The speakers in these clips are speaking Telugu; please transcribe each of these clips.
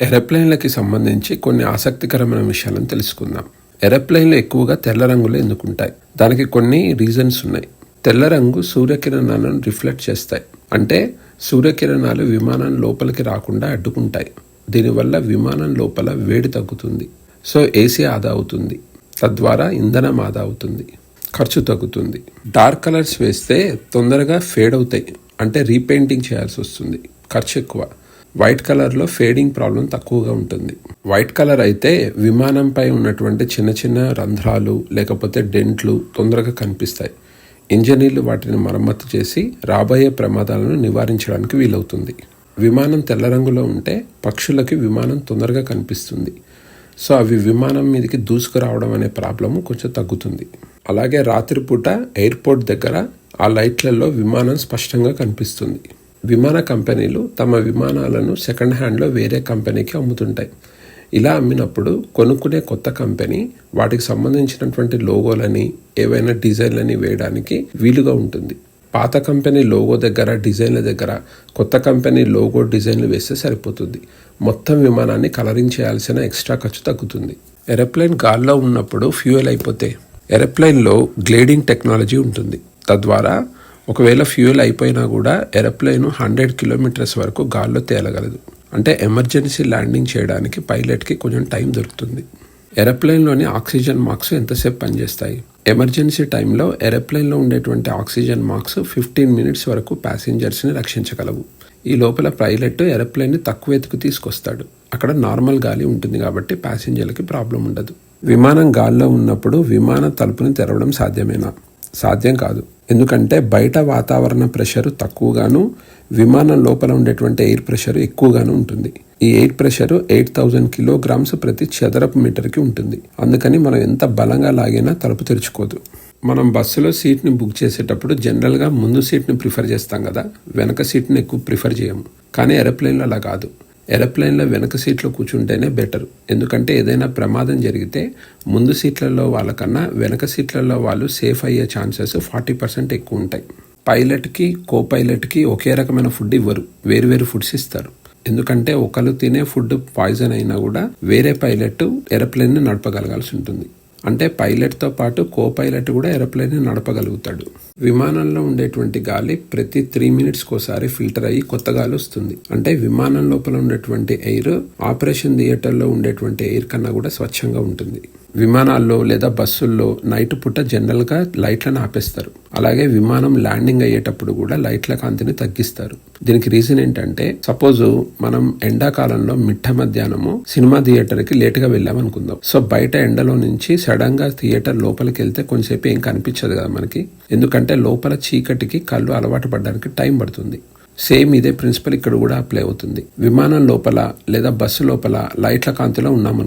ఎరప్లైన్లకి సంబంధించి కొన్ని ఆసక్తికరమైన విషయాలను తెలుసుకుందాం. ఎరప్లైన్లు ఎక్కువగా తెల్ల రంగులు ఎందుకుంటాయి. దానికి కొన్ని రీజన్స్ ఉన్నాయి. తెల్ల రంగు సూర్యకిరణాలను రిఫ్లెక్ట్ చేస్తాయి. అంటే సూర్యకిరణాలు విమానం లోపలికి రాకుండా అడ్డుకుంటాయి. దీనివల్ల విమానం లోపల వేడి తగ్గుతుంది. సో ఏసీ ఆదా అవుతుంది. తద్వారా ఇంధనం ఆదా అవుతుంది. ఖర్చు తగ్గుతుంది. డార్క్ కలర్స్ వేస్తే తొందరగా ఫేడ్ అవుతాయి. అంటే రీపెయింటింగ్ చేయాల్సి వస్తుంది. ఖర్చు ఎక్కువ. వైట్ కలర్లో ఫేడింగ్ ప్రాబ్లం తక్కువగా ఉంటుంది. వైట్ కలర్ అయితే విమానంపై ఉన్నటువంటి చిన్న చిన్న రంధ్రాలు లేకపోతే డెంట్లు తొందరగా కనిపిస్తాయి. ఇంజనీర్లు వాటిని మరమ్మతు చేసి రాబోయే ప్రమాదాలను నివారించడానికి వీలవుతుంది. విమానం తెల్ల రంగులో ఉంటే పక్షులకి విమానం తొందరగా కనిపిస్తుంది. సో అవి విమానం మీదకి దూసుకురావడం అనే ప్రాబ్లము కొంచెం తగ్గుతుంది. అలాగే రాత్రిపూట ఎయిర్పోర్ట్ దగ్గర ఆ లైట్లలో విమానం స్పష్టంగా కనిపిస్తుంది. విమాన కంపెనీలు తమ విమానాలను సెకండ్ హ్యాండ్లో వేరే కంపెనీకి అమ్ముతుంటాయి. ఇలా అమ్మినప్పుడు కొనుక్కునే కొత్త కంపెనీ వాటికి సంబంధించినటువంటి లోగోలని ఏవైనా డిజైన్లని వేయడానికి వీలుగా ఉంటుంది. పాత కంపెనీ లోగో దగ్గర డిజైన్ల దగ్గర కొత్త కంపెనీ లోగో డిజైన్లు వేస్తే సరిపోతుంది. మొత్తం విమానాన్ని కలరింగ్ చేయాల్సిన ఎక్స్ట్రా ఖర్చు తగ్గుతుంది. ఏరోప్లేన్ గాల్లో ఉన్నప్పుడు ఫ్యూయల్ అయిపోతే ఏరోప్లేన్లో గ్లేడింగ్ టెక్నాలజీ ఉంటుంది. తద్వారా ఒకవేళ ఫ్యూయల్ అయిపోయినా కూడా ఏరోప్లేన్ హండ్రెడ్ కిలోమీటర్స్ వరకు గాల్లో తేలగలదు. అంటే ఎమర్జెన్సీ ల్యాండింగ్ చేయడానికి పైలట్కి కొంచెం టైం దొరుకుతుంది. ఏరోప్లేన్లోని ఆక్సిజన్ మార్క్స్ ఎంతసేపు పనిచేస్తాయి? ఎమర్జెన్సీ టైంలో ఏరోప్లేన్లో ఉండేటువంటి ఆక్సిజన్ మార్క్స్ ఫిఫ్టీన్ మినిట్స్ వరకు ప్యాసింజర్స్ని రక్షించగలవు. ఈ లోపల పైలట్ ఏరోప్లేన్ని తక్కువ ఎత్తుకు తీసుకొస్తాడు. అక్కడ నార్మల్ గాలి ఉంటుంది కాబట్టి ప్యాసింజర్లకి ప్రాబ్లం ఉండదు. విమానం గాల్లో ఉన్నప్పుడు విమాన తలుపుని తెరవడం సాధ్యమేనా? సాధ్యం కాదు. ఎందుకంటే బయట వాతావరణ ప్రెషర్ తక్కువగాను విమానం లోపల ఉండేటువంటి ఎయిర్ ప్రెషర్ ఎక్కువగాను ఉంటుంది. ఈ air pressure eight thousand kilograms ప్రతి చదరపు మీటర్కి ఉంటుంది. అందుకని మనం ఎంత బలంగా లాగినా తలుపు తెరుచుకోదు. మనం బస్సులో సీట్ని బుక్ చేసేటప్పుడు జనరల్గా ముందు సీట్ని ప్రిఫర్ చేస్తాం కదా వెనక సీట్ని ఎక్కువ ప్రిఫర్ చేయము. కానీ ఏరోప్లేన్లో అలా కాదు. ఏరోప్లేన్లో వెనక సీట్లో కూర్చుంటేనే బెటర్ ఎందుకంటే ఏదైనా ప్రమాదం జరిగితే ముందు సీట్లలో వాళ్ళకన్నా వెనక సీట్లలో వాళ్ళు సేఫ్ అయ్యే ఛాన్సెస్ ఫార్టీ పర్సెంట్ ఎక్కువ ఉంటాయి. పైలట్కి కో పైలట్కి ఒకే రకమైన ఫుడ్ ఇవ్వరు. వేరు వేరు ఫుడ్స్ ఇస్తారు. ఎందుకంటే ఒకరు తినే ఫుడ్ పాయిజన్ అయినా కూడా వేరే పైలట్ ఏరోప్లేన్ని నడపగలగాల్సి ఉంటుంది. అంటే పైలట్తో పాటు కో పైలట్ కూడా ఏరోప్లేన్ నడపగలుగుతాడు. విమానంలో ఉండేటువంటి గాలి ప్రతి త్రీ మినిట్స్కి ఒకసారి ఫిల్టర్ అయ్యి కొత్త గాలి వస్తుంది అంటే విమానం లోపల ఉండేటువంటి ఎయిర్ ఆపరేషన్ థియేటర్లో ఉండేటువంటి ఎయిర్ కన్నా కూడా స్వచ్ఛంగా ఉంటుంది. విమానాల్లో లేదా బస్సుల్లో నైట్ పూట జనరల్గా లైట్లను ఆపేస్తారు. అలాగే విమానం ల్యాండింగ్ అయ్యేటప్పుడు కూడా లైట్ల కాంతిని తగ్గిస్తారు. దీనికి రీజన్ ఏంటంటే సపోజ్ మనం ఎండాకాలంలో మిట్ట మధ్యాహ్నము సినిమా థియేటర్కి లేటుగా వెళ్ళాం అనుకుందాం సో బయట ఎండలో నుంచి సడన్గా థియేటర్ లోపలికి వెళ్తే కొంచెంసేపు ఏం కనిపించదు కదా మనకి. ఎందుకంటే లోపల చీకటికి కళ్ళు అలవాటు పడడానికి టైం పడుతుంది. సేమ్ ఇదే ప్రిన్సిపల్ ఇక్కడ కూడా అప్లై అవుతుంది. విమానం లోపల లేదా బస్సు లోపల లైట్ల కాంతిలో ఉన్నాం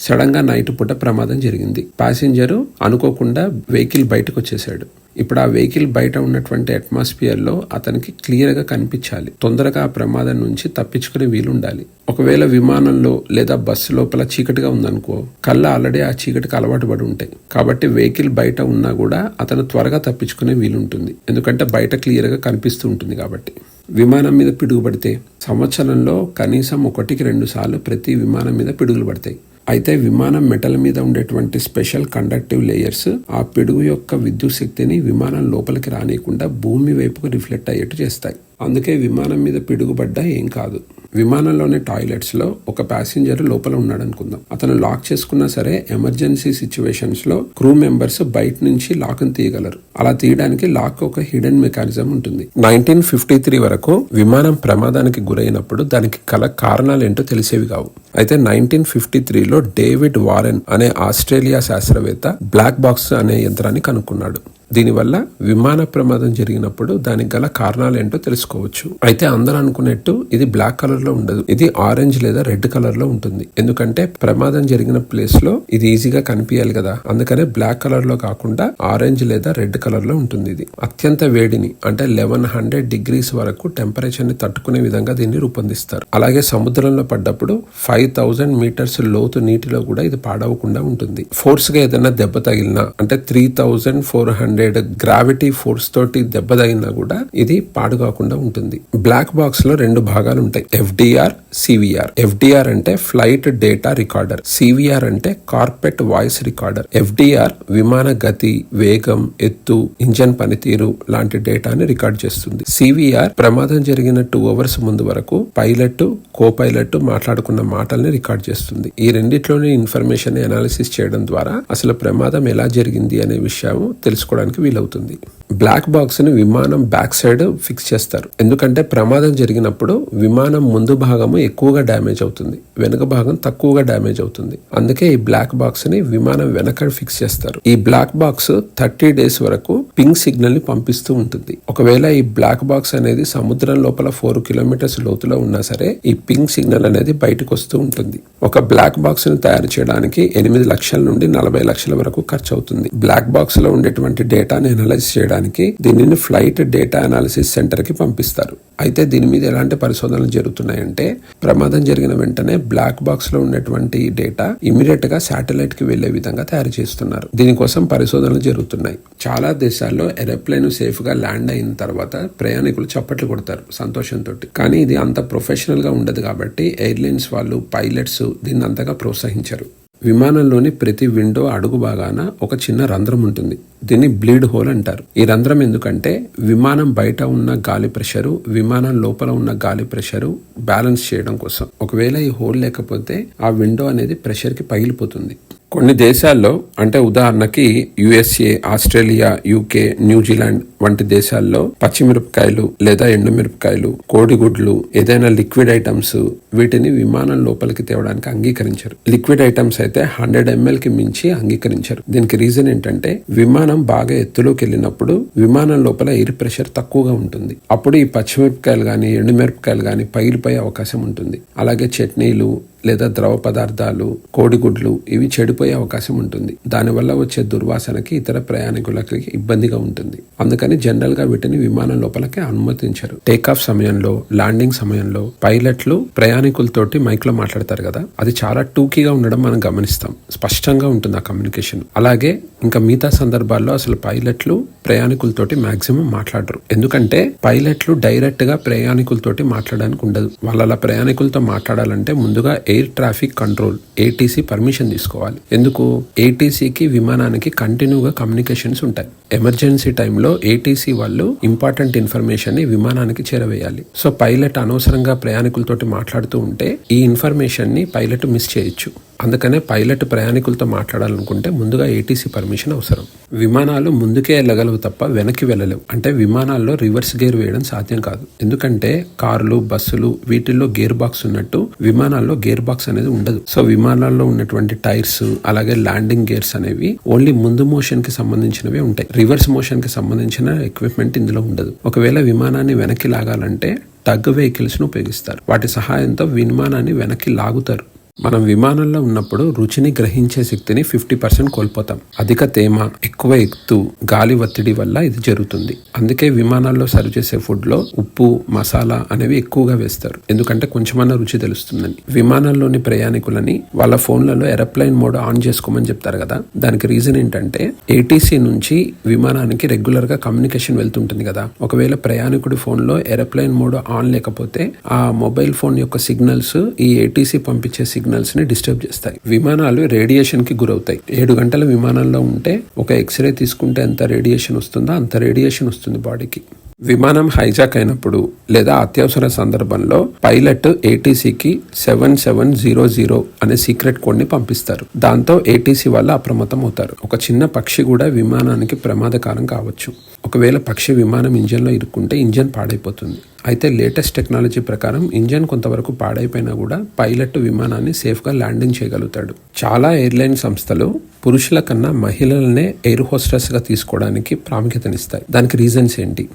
సడన్గా నైట్ పూట ప్రమాదం జరిగింది. ప్యాసింజరు అనుకోకుండా వెహికల్ బయటకు వచ్చేసాడు ఇప్పుడు ఆ వెహికల్ బయట ఉన్నటువంటి అట్మాస్ఫియర్లో అతనికి క్లియర్గా కనిపించాలి. తొందరగా ఆ ప్రమాదం నుంచి తప్పించుకునే వీలుండాలి. ఒకవేళ విమానంలో లేదా బస్సు లోపల చీకటిగా ఉందనుకో కళ్ళ ఆల్రెడీ ఆ చీకటికి అలవాటు పడి ఉంటాయి. కాబట్టి వెహికల్ బయట ఉన్నా కూడా అతను త్వరగా తప్పించుకునే వీలుంటుంది. ఎందుకంటే బయట క్లియర్గా కనిపిస్తూ ఉంటుంది కాబట్టి. విమానం మీద పిడుగు పడితే సంవత్సరంలో కనీసం ఒకటికి రెండు సార్లు ప్రతి విమానం మీద పిడుగులు పడతాయి. అయితే విమానం మెటల్ మీద ఉండేటువంటి స్పెషల్ కండక్టివ్ లేయర్స్ ఆ పిడుగు యొక్క విద్యుత్ శక్తిని విమానం లోపలికి రానియకుండా భూమి వైపుకు రిఫ్లెక్ట్ అయ్యేట్టు చేస్తాయి. అందుకే విమానం మీద పిడుగుపడ్డా ఏం కాదు. విమానంలోని టాయిలెట్స్లో ఒక ప్యాసింజర్ లోపల ఉన్నాడు అనుకుందాం అతను లాక్ చేసుకున్నా సరే ఎమర్జెన్సీ సిచ్యువేషన్స్లో క్రూ మెంబర్స్ బయట నుంచి లాక్ని తీయగలరు. అలా తీయడానికి లాక్ ఒక హిడెన్ మెకానిజం ఉంటుంది. నైన్టీన్ ఫిఫ్టీ త్రీ వరకు విమానం ప్రమాదానికి గురైనప్పుడు దానికి కల కారణాలు ఏంటో తెలిసేవి కావు. అయితే నైన్టీన్ ఫిఫ్టీ త్రీలో డేవిడ్ వారెన్ అనే ఆస్ట్రేలియా శాస్త్రవేత్త బ్లాక్ బాక్స్ అనే యంత్రాన్ని కనుక్కున్నాడు. దీనివల్ల విమాన ప్రమాదం జరిగినప్పుడు దానికి గల కారణాలు ఏంటో తెలుసుకోవచ్చు. అయితే అందరూ అనుకున్నట్టు ఇది బ్లాక్ కలర్లో ఉండదు. ఇది ఆరెంజ్ లేదా రెడ్ కలర్లో ఉంటుంది. ఎందుకంటే ప్రమాదం జరిగిన ప్లేస్లో ఇది ఈజీగా కనిపించాలి కదా. అందుకనే బ్లాక్ కలర్లో కాకుండా ఆరెంజ్ లేదా రెడ్ కలర్లో ఉంటుంది ఇది. అత్యంత వేడిని అంటే లెవెన్ హండ్రెడ్ డిగ్రీస్ వరకు టెంపరేచర్ని తట్టుకునే విధంగా దీన్ని రూపొందిస్తారు. అలాగే సముద్రంలో పడ్డప్పుడు ఫైవ్ థౌజండ్ మీటర్స్ లోతు నీటిలో కూడా ఇది పాడవకుండా ఉంటుంది. ఫోర్స్గా ఏదైనా దెబ్బ తగిలినా అంటే three thousand four hundred hundred gravity force తోటి దెబ్బతగినా కూడా ఇది పాడు కాకుండా ఉంటుంది. బ్లాక్ బాక్స్లో రెండు భాగాలు ఉంటాయి ఎఫ్డిఆర్ సివిఆర్. ఎఫ్డిఆర్ అంటే ఫ్లైట్ డేటా రికార్డర్. సివిఆర్ అంటే కార్పెట్ వాయిస్ రికార్డర్. ఎఫ్డిఆర్ విమాన గతి వేగం ఎత్తు ఇంజన్ పనితీరు లాంటి డేటాని రికార్డ్ చేస్తుంది. సివిఆర్ ప్రమాదం జరిగిన టూ అవర్స్ ముందు వరకు పైలట్ కో పైలట్ మాట్లాడుకున్న మాటల్ని రికార్డ్ చేస్తుంది. ఈ రెండిట్లోని ఇన్ఫర్మేషన్ అనాలిసిస్ చేయడం ద్వారా అసలు ప్రమాదం ఎలా జరిగింది అనే విషయం తెలుసుకోవడానికి వీలవుతుంది. బ్లాక్ బాక్స్ని విమానం బ్యాక్ సైడ్ ఫిక్స్ చేస్తారు. ఎందుకంటే ప్రమాదం జరిగినప్పుడు విమానం ముందు భాగము ఎక్కువగా డ్యామేజ్ అవుతుంది. వెనుక భాగం తక్కువగా డ్యామేజ్ అవుతుంది. అందుకే ఈ బ్లాక్ బాక్స్ని విమానం వెనక ఫిక్స్ చేస్తారు. ఈ బ్లాక్ బాక్స్ థర్టీ డేస్ వరకు పింక్ సిగ్నల్ని పంపిస్తూ ఉంటుంది. ఒకవేళ ఈ బ్లాక్ బాక్స్ అనేది సముద్రం లోపల ఫోర్ కిలోమీటర్స్ లోతులో ఉన్నా సరే ఈ పింక్ సిగ్నల్ అనేది బయటకు వస్తూ ఉంటుంది. ఒక బ్లాక్ బాక్స్ని తయారు చేయడానికి ఎనిమిది లక్షల నుండి నలభై లక్షల వరకు ఖర్చు అవుతుంది. బ్లాక్ బాక్స్లో ఉండేటువంటి డేటాని అనలైజ్ చేయడానికి దీనిని ఫ్లైట్ డేటా అనాలిసిస్ సెంటర్కి పంపిస్తారు. అయితే దీని మీద ఎలాంటి పరిశోధనలు జరుగుతున్నాయంటే ప్రమాదం జరిగిన వెంటనే బ్లాక్ బాక్స్లో ఉన్నటువంటి డేటా ఇమీడియట్గా శాటిలైట్కి వెళ్ళే విధంగా తయారు చేస్తున్నారు. దీనికోసం పరిశోధనలు జరుగుతున్నాయి. చాలా దేశాల్లో ఏరోప్లేన్ సేఫ్గా ల్యాండ్ అయిన తర్వాత ప్రయాణికులు చప్పట్లు కొడతారు సంతోషంతో కానీ ఇది అంత ప్రొఫెషనల్గా ఉండదు కాబట్టి ఎయిర్లైన్స్ వాళ్ళు పైలట్స్ దీన్ని అంతగా ప్రోత్సహించరు. విమానంలోని ప్రతి విండో అడుగు భాగాన ఒక చిన్న రంధ్రం ఉంటుంది. దీన్ని బ్లీడ్ హోల్ అంటారు. ఈ రంధ్రం ఎందుకంటే విమానం బయట ఉన్న గాలి ప్రెషరు విమానం లోపల ఉన్న గాలి ప్రెషరు బ్యాలెన్స్ చేయడం కోసం. ఒకవేళ ఈ హోల్ లేకపోతే ఆ విండో అనేది ప్రెషర్కి పగిలిపోతుంది. కొన్ని దేశాల్లో అంటే ఉదాహరణకి యుఎస్ఏ ఆస్ట్రేలియా యూకే న్యూజిలాండ్ వంటి దేశాల్లో పచ్చిమిరపకాయలు లేదా ఎండుమిరపకాయలు కోడిగుడ్లు ఏదైనా లిక్విడ్ ఐటమ్స్ వీటిని విమానం లోపలికి తేవడానికి అంగీకరించరు. లిక్విడ్ ఐటమ్స్ అయితే హండ్రెడ్ ఎంఎల్కి మించి అంగీకరించరు. దీనికి రీజన్ ఏంటంటే విమానం బాగా ఎత్తులోకి వెళ్ళినప్పుడు విమానం లోపల ఎయిర్ ప్రెషర్ తక్కువగా ఉంటుంది. అప్పుడు ఈ పచ్చిమిరపకాయలు కానీ ఎండుమిరపకాయలు కానీ పగిలిపోయే అవకాశం ఉంటుంది. అలాగే చట్నీలు లేదా ద్రవ పదార్థాలు కోడిగుడ్లు ఇవి చెడిపోయే అవకాశం ఉంటుంది. దానివల్ల వచ్చే దుర్వాసనకి ఇతర ప్రయాణికులకి ఇబ్బందిగా ఉంటుంది. అందుకని జనరల్గా వీటిని విమానం లోపలికి అనుమతించరు. టేకాఫ్ సమయంలో ల్యాండింగ్ సమయంలో పైలట్లు ప్రయాణికులతోటి మైక్లో మాట్లాడతారు కదా? అది చాలా టూకీగా ఉండడం మనం గమనిస్తాం. స్పష్టంగా ఉంటుంది ఆ కమ్యూనికేషన్. అలాగే ఇంకా మిగతా సందర్భాల్లో అసలు పైలట్లు ప్రయాణికులతోటి మాక్సిమం మాట్లాడరు. ఎందుకంటే పైలట్లు డైరెక్ట్గా ప్రయాణికులతోటి మాట్లాడడానికి ఉండదు. వాళ్ళ ప్రయాణికులతో మాట్లాడాలంటే ముందుగా air traffic control ATC permission తీసుకోవాలి. ఎందుకు? ఏటీసీకి విమానానికి కంటిన్యూగా కమ్యూనికేషన్స్ ఉంటాయి. ఎమర్జెన్సీ టైంలో ఏటీసీ వాళ్ళు ఇంపార్టెంట్ ఇన్ఫర్మేషన్ని విమానానికి చేరవేయాలి. సో పైలట్ అనవసరంగా ప్రయాణికులతోటి మాట్లాడుతూ ఉంటే ఈ ఇన్ఫర్మేషన్ని పైలట్ మిస్ చేయొచ్చు. అందుకనే పైలట్ ప్రయాణికులతో మాట్లాడాలనుకుంటే ముందుగా ఏటీసీ పర్మిషన్ అవసరం. విమానాలు ముందుకే వెళ్ళగలవు తప్ప వెనక్కి వెళ్ళలేవు. అంటే విమానాల్లో రివర్స్ గేర్ వేయడం సాధ్యం కాదు. ఎందుకంటే కార్లు బస్సులు వీటిల్లో గేర్ బాక్స్ ఉన్నట్టు విమానాల్లో గేర్ బాక్స్ అనేది ఉండదు. సో విమానాల్లో ఉన్నటువంటి టైర్స్ అలాగే ల్యాండింగ్ గేర్స్ అనేవి ఓన్లీ ముందు మోషన్కి సంబంధించినవే ఉంటాయి. రివర్స్ మోషన్కి సంబంధించిన ఎక్విప్మెంట్ ఇందులో ఉండదు. ఒకవేళ విమానాన్ని వెనక్కి లాగాలంటే టగ్ వెహికల్స్ను ఉపయోగిస్తారు. వాటి సహాయంతో విమానాన్ని వెనక్కి లాగుతారు. మనం విమానంలో ఉన్నప్పుడు రుచిని గ్రహించే శక్తిని ఫిఫ్టీ పర్సెంట్ కోల్పోతాం. అధిక తేమ ఎక్కువ ఎత్తు గాలి ఒత్తిడి వల్ల ఇది జరుగుతుంది. అందుకే విమానాల్లో సర్వ్ చేసే ఫుడ్లో ఉప్పు మసాలా అనేవి ఎక్కువగా వేస్తారు. ఎందుకంటే కొంచెమన్నా రుచి తెలుస్తుందని. విమానంలోని ప్రయాణికులని వాళ్ళ ఫోన్లలో ఎరోప్లైన్ మోడ్ ఆన్ చేసుకోమని చెప్తారు కదా. దానికి రీజన్ ఏంటంటే ఏటీసీ నుంచి విమానానికి రెగ్యులర్గా కమ్యూనికేషన్ వెళ్తుంటుంది కదా. ఒకవేళ ప్రయాణికుడి ఫోన్లో ఎరోప్లైన్ మోడ్ ఆన్ లేకపోతే ఆ మొబైల్ ఫోన్ యొక్క సిగ్నల్స్ ఈ ఏటీసీ పంపించే సిగ్నల్ సిగ్నల్స్ని డిస్టర్బ్ చేస్తాయి. విమానాలు రేడియేషన్కి గురవుతాయి. ఏడు గంటల విమానంలో ఉంటే ఒక ఎక్స్రే తీసుకుంటే ఎంత రేడియేషన్ వస్తుందో? అంత రేడియేషన్ వస్తుంది బాడీకి. విమానం హైజాక్ అయినప్పుడు లేదా అత్యవసర సందర్భంలో పైలట్ ఏటీసీకి సెవెన్ సెవెన్ జీరో జీరో అనే సీక్రెట్ కోడ్ని పంపిస్తారు. దాంతో ఏటీసీ వల్ల అప్రమత్తం అవుతారు ఒక చిన్న పక్షి కూడా విమానానికి ప్రమాదకారం కావచ్చు. ఒకవేళ పక్షి విమానం ఇంజన్లో ఇరుక్కుంటే ఇంజన్ పాడైపోతుంది. అయితే లేటెస్ట్ టెక్నాలజీ ప్రకారం ఇంజన్ కొంతవరకు పాడైపోయినా కూడా పైలట్ విమానాన్ని సేఫ్గా ల్యాండింగ్ చేయగలుగుతాడు. చాలా ఎయిర్లైన్ సంస్థలు పురుషుల కన్నా మహిళలనే ఎయిర్ హోస్టర్స్గా తీసుకోవడానికి ప్రాముఖ్యతనిస్తాయి. దానికి రీజన్స్ ఏంటి?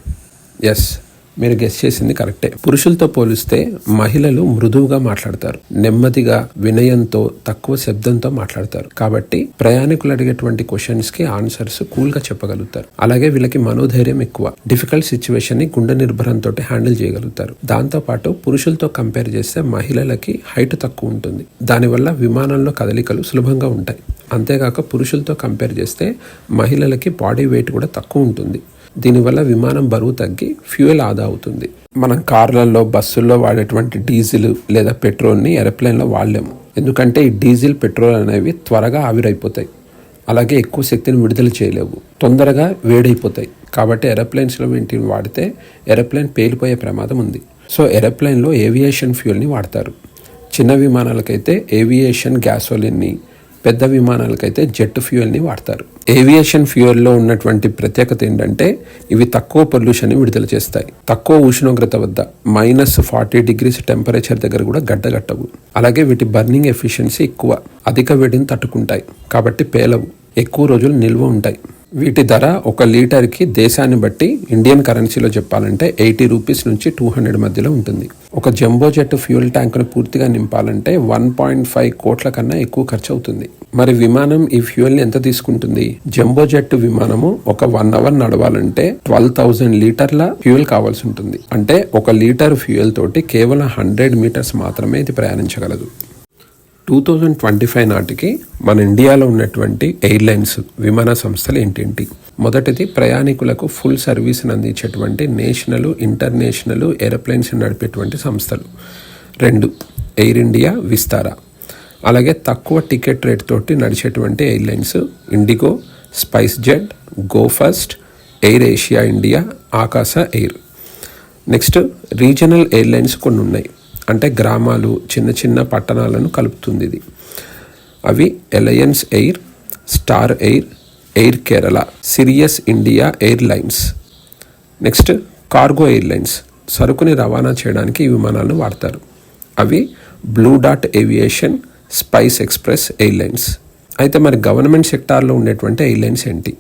ఎస్. మీరు గెస్ చేసింది కరెక్టే పురుషులతో పోలిస్తే మహిళలు మృదువుగా మాట్లాడతారు. నెమ్మదిగా వినయంతో తక్కువ శబ్దంతో మాట్లాడతారు. కాబట్టి ప్రయాణికులు అడిగేటువంటి క్వశ్చన్స్కి ఆన్సర్స్ కూల్గా చెప్పగలుగుతారు. అలాగే వీళ్ళకి మనోధైర్యం ఎక్కువ. డిఫికల్ట్ సిచ్యువేషన్ని గుండె నిర్భరంతో హ్యాండిల్ చేయగలుగుతారు. దాంతో పాటు పురుషులతో కంపేర్ చేస్తే మహిళలకి హైట్ తక్కువ ఉంటుంది. దానివల్ల విమానంలో కదలికలు సులభంగా ఉంటాయి. అంతేకాక పురుషులతో కంపేర్ చేస్తే మహిళలకి బాడీ వెయిట్ కూడా తక్కువ ఉంటుంది. దీనివల్ల విమానం బరువు తగ్గి ఫ్యూయల్ ఆదా అవుతుంది. మనం కార్లలో బస్సుల్లో వాడేటువంటి డీజిల్ లేదా పెట్రోల్ని ఏరోప్లేన్లో వాడలేము. ఎందుకంటే ఈ డీజిల్ పెట్రోల్ అనేవి త్వరగా ఆవిరైపోతాయి. అలాగే ఎక్కువ శక్తిని విడుదల చేయలేవు. తొందరగా వేడైపోతాయి. కాబట్టి ఏరోప్లేన్స్లో వీటిని వాడితే ఏరోప్లేన్ పేలిపోయే ప్రమాదం ఉంది. సో ఏరోప్లేన్లో ఏవియేషన్ ఫ్యూయల్ని వాడతారు. చిన్న విమానాలకైతే ఏవియేషన్ గ్యాసోలిన్ని పెద్ద విమానాలకైతే జెట్ ఫ్యూయల్ని వాడతారు. ఏవియేషన్ ఫ్యూయల్లో ఉన్నటువంటి ప్రత్యేకత ఏంటంటే ఇవి తక్కువ పొల్యూషన్ని విడుదల చేస్తాయి. తక్కువ ఉష్ణోగ్రత వద్ద మైనస్ ఫార్టీ డిగ్రీస్ టెంపరేచర్ దగ్గర కూడా గడ్డగట్టవు అలాగే వీటి బర్నింగ్ ఎఫిషియన్సీ ఎక్కువ. అధిక వేడిని తట్టుకుంటాయి. కాబట్టి పేలవు. ఎక్కువ రోజులు నిల్వ ఉంటాయి. వీటి ధర ఒక లీటర్కి దేశాన్ని బట్టి ఇండియన్ కరెన్సీలో చెప్పాలంటే ఎయిటీ రూపీస్ నుంచి టూ హండ్రెడ్ మధ్యలో ఉంటుంది. ఒక జంబో జెట్ ఫ్యూయల్ ట్యాంకును పూర్తిగా నింపాలంటే వన్ పాయింట్ ఫైవ్ కోట్ల కన్నా ఎక్కువ ఖర్చు అవుతుంది. మరి విమానం ఈ ఫ్యూయల్ని ఎంత తీసుకుంటుంది? జంబో జెట్ విమానము ఒక వన్ అవర్ నడవాలంటే ట్వెల్వ్ థౌజండ్ లీటర్ల ఫ్యూయల్ కావాల్సి ఉంటుంది. అంటే ఒక లీటర్ ఫ్యూయల్ తోటి కేవలం హండ్రెడ్ మీటర్స్ మాత్రమే ఇది ప్రయాణించగలదు. టూ థౌజండ్ ట్వంటీ ఫైవ్ నాటికి మన ఇండియాలో ఉన్నటువంటి ఎయిర్లైన్స్ విమాన సంస్థలు ఏంటేంటి? మొదటిది ప్రయాణికులకు ఫుల్ సర్వీస్ని అందించేటువంటి నేషనల్ ఇంటర్నేషనల్ ఏరోప్లేన్స్ నడిపేటువంటి సంస్థలు. రెండు ఎయిర్ ఇండియా విస్తారా. అలాగే తక్కువ టికెట్ రేట్ తోటి నడిచేటువంటి airlines IndiGo SpiceJet Go First AirAsia India Akasa Air. Next regional airlines కొన్ని ఉన్నాయి అంటే గ్రామాలు చిన్న చిన్న పట్టణాలను కలుపుతుంది ఇది. అవి Alliance Air Star Air Air Kerala Sirius India airlines next cargo airlines సరుకుని రవాణా చేయడానికి ఈ విమానాలను వాడతారు. అవి బ్లూ డాట్ ఏవియేషన్ స్పైస్ ఎక్స్ప్రెస్ ఎయిర్లైన్స్ అయితే మరి గవర్నమెంట్ సెక్టార్లో ఉండేటువంటి ఎయిర్లైన్స్ ఏంటి?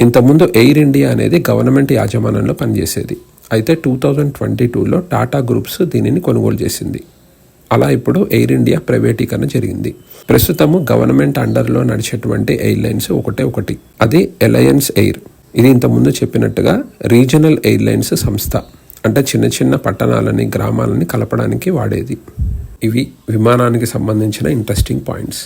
ఇంతకుముందు ఎయిర్ ఇండియా అనేది గవర్నమెంట్ యాజమాన్యంలో పనిచేసేది. అయితే టూ థౌజండ్ ట్వంటీ టూలో టాటా గ్రూప్స్ దీనిని కొనుగోలు చేసింది. అలా ఇప్పుడు ఎయిర్ ఇండియా ప్రైవేటీకరణ జరిగింది. ప్రస్తుతము గవర్నమెంట్ అండర్లో నడిచేటువంటి ఎయిర్లైన్స్ ఒకటే ఒకటి. అది ఎలయన్స్ ఎయిర్ ఇది ఇంతకుముందు చెప్పినట్టుగా రీజనల్ ఎయిర్లైన్స్ సంస్థ. అంటే చిన్న చిన్న పట్టణాలని గ్రామాలని కలపడానికి వాడేది. ఇవి విమానానికి సంబంధించిన ఇంట్రెస్టింగ్ పాయింట్స్.